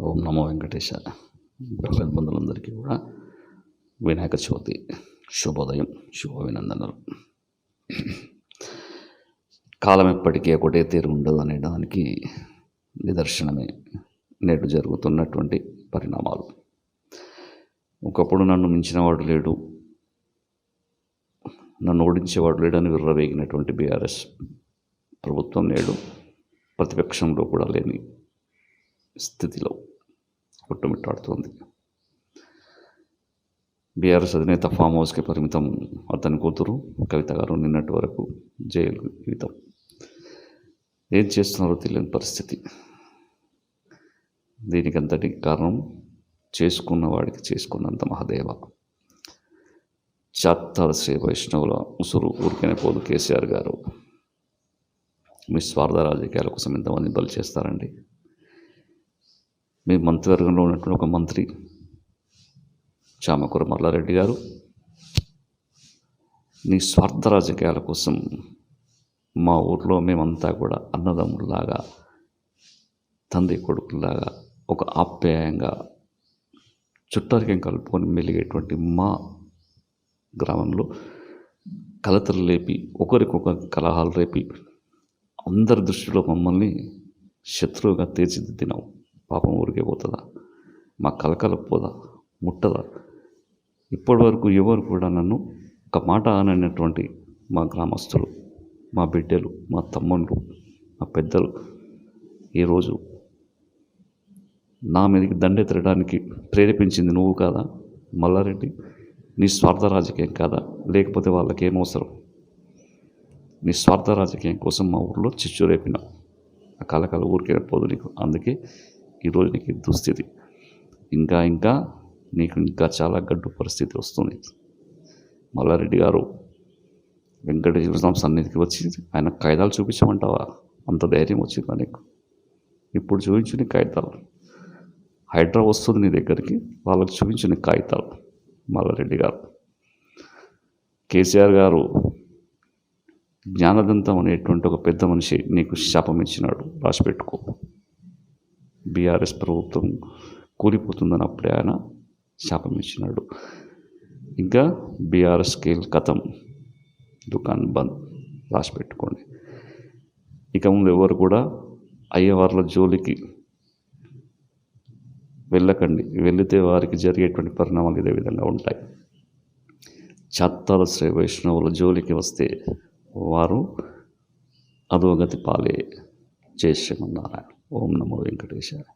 ఓం నమో వెంకటేశ. భగవద్బంధులందరికీ కూడా వినాయక చవితి శుభోదయం శుభాభినందనలు. కాలం ఎప్పటికీ ఒకటే తీరు ఉండదు అనే దానికి నిదర్శనమే నేడు జరుగుతున్నటువంటి పరిణామాలు. ఒకప్పుడు నన్ను మించినవాడు లేడు. నన్ను ఓడించేవాడు లేడని విర్రవేగినటువంటి బీఆర్ఎస్ ప్రభుత్వం నేడు ప్రతిపక్షంలో కూడా లేని స్థితిలో కుట్టుమిట్టాడుతోంది బీఆర్ఎస్ అధినేత ఫామ్ హౌస్కి పరిమితం అతని కూతురు కవిత గారు నిన్నటి వరకు జైలు జీవితం. ఏం చేస్తున్నారో తెలియని పరిస్థితి. దీనికి అంతటి కారణం చేసుకున్న వాడికి చేసుకున్నంత మహదేవ. చాత్తాల శ్రీ వైష్ణవుల ఉసురు ఊరికనే పోదు కేసీఆర్ గారు. మీ స్వార్థ రాజకీయాల కోసం ఎంతమంది బలి చేస్తారండి? మీ మంత్రివర్గంలో ఉన్నటువంటి ఒక మంత్రి చామకూర మల్లారెడ్డి గారు నీ స్వార్థ రాజకీయాల కోసం మా ఊర్లో మేమంతా కూడా అన్నదమ్ముల్లాగా తండ్రి కొడుకులాగా ఒక ఆప్యాయంగా చుట్టారికం కలుపుకొని మెలిగేటువంటి మా గ్రామంలో కలతలు లేపి ఒకరికొకరు కలహాలు రేపి అందరి దృష్టిలో మమ్మల్ని శత్రువుగా తీర్చిదిద్దినావు. పాపం ఊరికే పోతుందా? మా కలకలపోదా ముట్టదా? ఇప్పటి వరకు ఎవరు కూడా నన్ను ఒక మాట అననటువంటి మా గ్రామస్తులు మా బిడ్డలు మా తమ్ముళ్ళు మా పెద్దలు ఈరోజు నా మీదకి దండెత్తడానికి ప్రేరేపించింది నువ్వు కాదా? మల్లారెడ్డి నీ స్వార్థ రాజకీయం కాదా? లేకపోతే వాళ్ళకి ఏమవసరం నీ స్వార్థ రాజకీయం కోసం మా ఊర్లో చిచ్చు రేపినావు ఆ కలకల ఊరికే పోదు నీకు. అందుకే ఈరోజు నీకు దుస్థితి. ఇంకా ఇంకా నీకు ఇంకా చాలా గడ్డు పరిస్థితి వస్తుంది. మల్లారెడ్డి గారు వెంకటేశ్వర స్వామి సన్నిధికి వచ్చి ఆయన కాగితాలు చూపించమంటావా? అంత ధైర్యం వచ్చిందా నీకు? ఇప్పుడు చూపించు నీ కాగితాలు. హైడ్రా వస్తుంది నీ దగ్గరికి వాళ్ళకి చూపించు నీ కాగితాలు. మల్లారెడ్డి గారు. కేసీఆర్ గారు జ్ఞానదంతం అనేటువంటి ఒక పెద్ద మనిషి నీకు శాపం ఇచ్చినాడు. రాసిపెట్టుకో. బీఆర్ఎస్ ప్రభుత్వం కూలిపోతుందని అప్పుడే ఆయన శాపం ఇచ్చినాడు. ఇంకా బీఆర్ఎస్ స్కేల్ కథం దుకాన్ బంద్ రాసి పెట్టుకోండి. ఇక ముందు ఎవరు కూడా అయ్యవార్ల జోలికి వెళ్ళకండి. వెళితే వారికి జరిగేటువంటి పరిణామాలు ఇదే విధంగా ఉంటాయి. చత్తాల శ్రీ వైష్ణవుల జోలికి వస్తే వారు అధోగతి పాలే జయ శ్రీమన్నారాయణ ఓం నమో వెంకటేశాయ.